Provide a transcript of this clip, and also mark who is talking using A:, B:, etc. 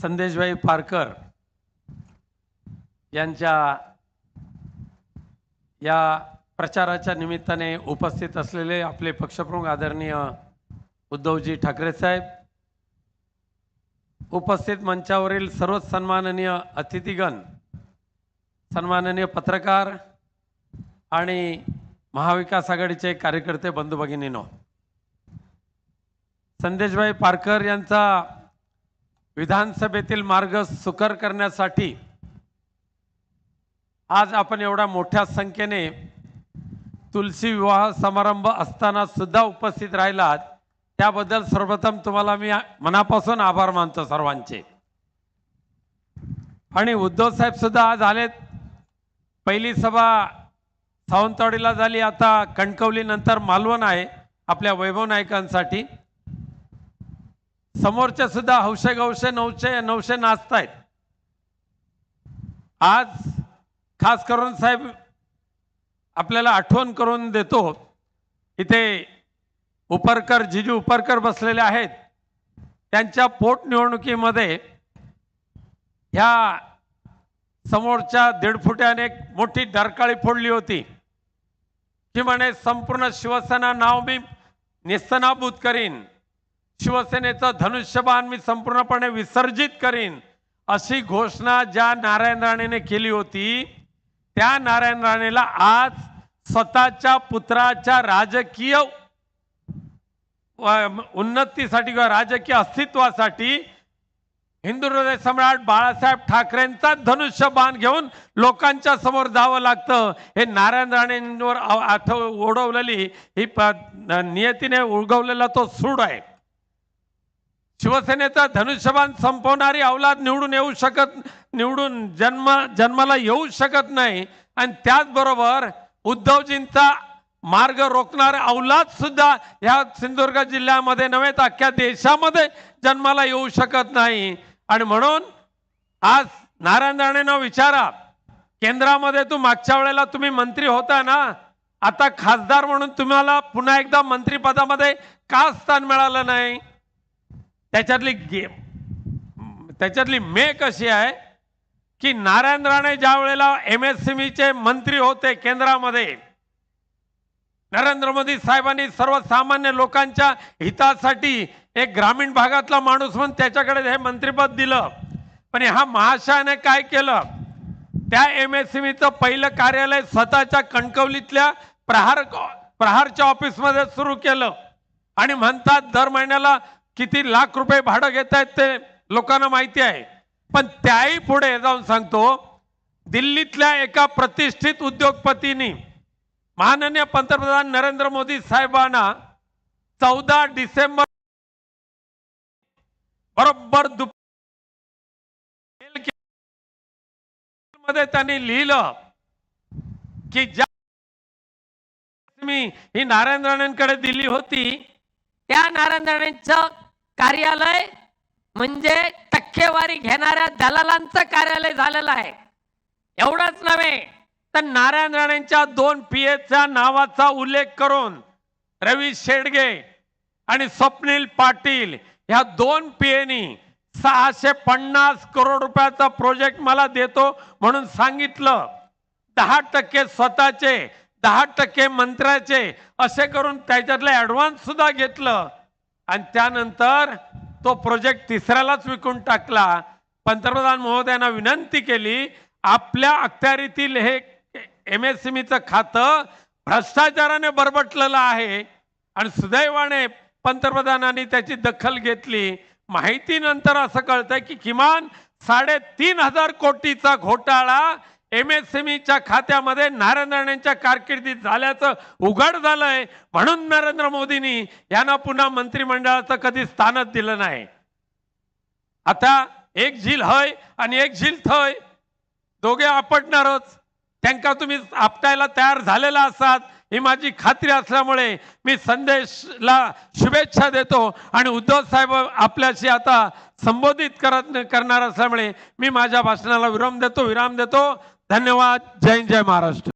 A: संदेशभाई पारकर यांच्या या प्रचाराच्या निमित्ताने उपस्थित असलेले आपले पक्षप्रमुख आदरणीय उद्धवजी ठाकरे साहेब उपस्थित मंचावरील सर्व सन्माननीय अतिथीगण सन्माननीय पत्रकार आणि महाविकास आघाडीचे कार्यकर्ते बंधू भगिनीनो संदेशभाई पारकर यांचा विधानसभेतील मार्ग सुकर करण्यासाठी आज आपण एवढ्या मोठ्या संख्येने तुलसी विवाह समारंभ असताना सुद्धा उपस्थित राहिलात. त्याबद्दल सर्वप्रथम तुम्हाला मी मनापासून आभार मानतो सर्वांचे. आणि उद्धव साहेब सुद्धा आज आलेत. पहिली सभा सावंतवाडीला झाली. आता कणकवली नंतर मालवण आहे आपल्या वैभव नायकांसाठी. समोरच्या सुद्धा हौशे गौशे नऊशे नऊशे नाचतायत. आज खास करून साहेब आपल्याला आठवण करून देतो इथे उपरकर जिजू उपरकर बसलेले आहेत. त्यांच्या पोटनिवडणुकीमध्ये ह्या समोरच्या दीड फुट्याने एक मोठी डरकाळी फोडली होती. की म्हणे संपूर्ण शिवसेना नाव मी निस्तनाभूत करीन. शिवसेनेचं धनुष्यबाण मी संपूर्णपणे विसर्जित करीन. अशी घोषणा ज्या नारायण राणेने केली होती त्या नारायण राणेला आज स्वतःच्या पुत्राच्या राजकीय उन्नतीसाठी किंवा राजकीय अस्तित्वासाठी हिंदू हृदय सम्राट बाळासाहेब ठाकरेंचा धनुष्यबाण घेऊन लोकांच्या समोर जावं लागतं. हे नारायण राणेंवर आठव ओढवलेली ही प- नियतीने उळगवलेला तो सूड आहे. शिवसेनेचा धनुष्यबाण संपवणारी अवलाद निवडून येऊ शकत निवडून जन्म जन्माला येऊ शकत नाही. आणि त्याचबरोबर उद्धवजींचा मार्ग रोखणारे अवलाद सुद्धा ह्या सिंधुदुर्ग जिल्ह्यामध्ये नव्हे तर अख्ख्या देशामध्ये जन्माला येऊ शकत नाही. आणि म्हणून आज नारायण राणेनं विचारा केंद्रामध्ये तू मागच्या वेळेला तुम्ही मंत्री होता ना? आता खासदार म्हणून तुम्हाला पुन्हा एकदा मंत्रिपदामध्ये का स्थान मिळालं नाही? त्याच्यातली गे त्याच्यातली मे कशी आहे की नारायण राणे ज्या वेळेला एम एस चे मंत्री होते केंद्रामध्ये नरेंद्र मोदी साहेबांनी सर्वसामान्य लोकांच्या हितासाठी एक ग्रामीण भागातला माणूस म्हणून त्याच्याकडे हे मंत्रिपद दिलं. पण ह्या महाशयाने काय केलं? त्या एम एस पहिलं कार्यालय स्वतःच्या कणकवलीतल्या प्रहार प्रहारच्या ऑफिसमध्ये सुरू केलं. आणि म्हणतात दर महिन्याला किती लाख रुपये भाडं घेत आहेत ते लोकांना माहिती आहे. पण त्याही पुढे जाऊन सांगतो दिल्लीतल्या एका प्रतिष्ठित उद्योगपतींनी माननीय पंतप्रधान नरेंद्र मोदी साहेबांना चौदा डिसेंबर बरोबर दुपमध्ये त्यांनी लिहिलं की ज्या मी ही नारायण राणेंकडे दिली होती
B: त्या नारायण राणेंचं कार्यालय म्हणजे टक्केवारी घेणाऱ्या दलालांचं कार्यालय झालेलं आहे.
A: एवढंच नव्हे तर नारायण राणेंच्या दोन पीएच्या नावाचा उल्लेख करून रवी शेडगे आणि स्वप्नील पाटील ह्या दोन पीएनी सहाशे पन्नास करोड रुपयाचा प्रोजेक्ट मला देतो म्हणून सांगितलं. दहा टक्के स्वतःचे दहा टक्के मंत्र्याचे असे करून त्याच्यातलं ऍडव्हान्स सुद्धा घेतलं. आणि त्यानंतर तो प्रोजेक्ट तिसऱ्यालाच विकून टाकला. पंतप्रधान महोदयांना विनंती केली आपल्या अखत्यारीतील हे एम एस खातं भ्रष्टाचाराने बरबटलेलं आहे. आणि सुदैवाने पंतप्रधानांनी त्याची दखल घेतली. माहितीनंतर असं कळतंय की किमान साडेतीन हजार कोटीचा घोटाळा एम एस खात्यामध्ये नारायण राणेंच्या कारकिर्दीत झाल्याचं उघड झालंय. म्हणून नरेंद्र मोदींनी यांना पुन्हा मंत्रिमंडळाचं कधी स्थानच दिलं नाही. आता एक झील हय आणि एक झील थय. दोघे आपटणारच. त्यांका तुम्ही आपटायला तयार झालेला असाल ही माझी खात्री असल्यामुळे मी संदेशला शुभेच्छा देतो आणि उद्धव साहेब आपल्याशी आता संबोधित करत करणार असल्यामुळे मी माझ्या भाषणाला विराम देतो विराम देतो. धन्यवाद जय जय महाराष्ट्र.